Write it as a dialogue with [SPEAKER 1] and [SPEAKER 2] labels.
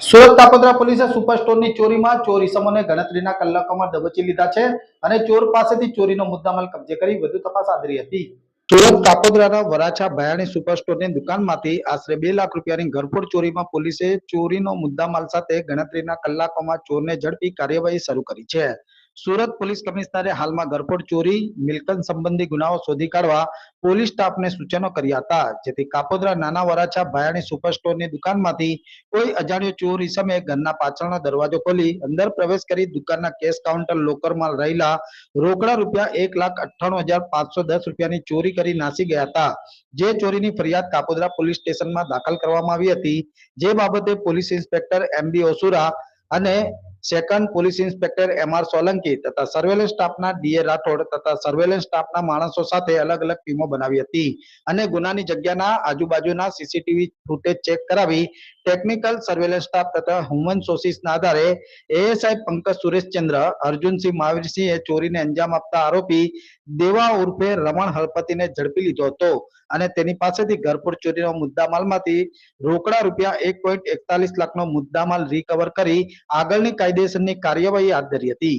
[SPEAKER 1] સુરત કાપોદ્રા પોલીસે સુપર સ્ટોરની ચોરીમાં ચોર ઇસમોને ગણતરીના કલાકોમાં દબોચી લીધા છે અને ચોર પાસેથી ચોરીનો મુદ્દામાલ કબજે કરી વધુ તપાસ આદરી હતી. સુરત કાપોદ્રાના વરાછા ભયાણી સુપર સ્ટોરની દુકાનમાંથી આશરે બે લાખ રૂપિયાની ઘરફોડ ચોરીમાં પોલીસે ચોરીનો મુદ્દામાલ સાથે ગણતરીના કલાકોમાં ચોરને ઝડપી કાર્યવાહી શરૂ કરી છે. સુરત પોલીસ કમિશનરે હાલમાં ઘરફોડ ચોરી, મિલકત સંબંધી ગુનાઓ શોધી કાઢવા પોલીસ સ્ટાફને સૂચનો કર્યા હતા. જેથી કાપોદ્રા નાના વરાછા ભાયાણી સુપર સ્ટોરની દુકાનમાંથી કોઈ અજાણ્યો ચોર ઈસમે ઘરના પાછળનો દરવાજો ખોલી અંદર પ્રવેશ કરી દુકાનના કેશ કાઉન્ટર લોકરમાં રહેલા રોકડા રૂપિયા એક લાખ અઠ્ઠાણું હજાર પાંચસો દસ રૂપિયાની ચોરી કરી નાસી ગયા હતા. જે ચોરીની ફરિયાદ કાપોદ્રા પોલીસ સ્ટેશનમાં દાખલ કરવામાં આવી હતી. જે બાબતે પોલીસ ઇન્સ્પેક્ટર એમ બી ઓસુરા અને second police inspector M R Solanki તથા સર્વેલન્સ સ્ટાફના ડીએ રાઠોડ તથા સર્વેલન્સ સ્ટાફના માણસો સાથે અલગ અલગ ટીમો બનાવી હતી. અને ગુનાની જગ્યાના આજુબાજુના સીસીટીવી ફૂટેજ ચેક કરાવી ટેકનિકલ સર્વેલન્સ સ્ટાફ તથા હ્યુમન સોર્સિસના આધારે એએસઆઈ પંકજ સુરેશચંદ્ર અર્જુનસિંહ મહાવીરસિંહે ચોરીને અંજામ આપતા આરોપી દેવા ઉર્ફે રમણ હળપતિને ઝડપી લીધો હતો અને તેની પાસેથી ઘરફોડ ચોરીનો મુદ્દામાલમાંથી રોકડા રૂપિયા એક પોઈન્ટ એકતાલીસ લાખનો મુદ્દામાલ રિકવર કરી આગળની કાયદેસરની કાર્યવાહી હાથ ધરી હતી.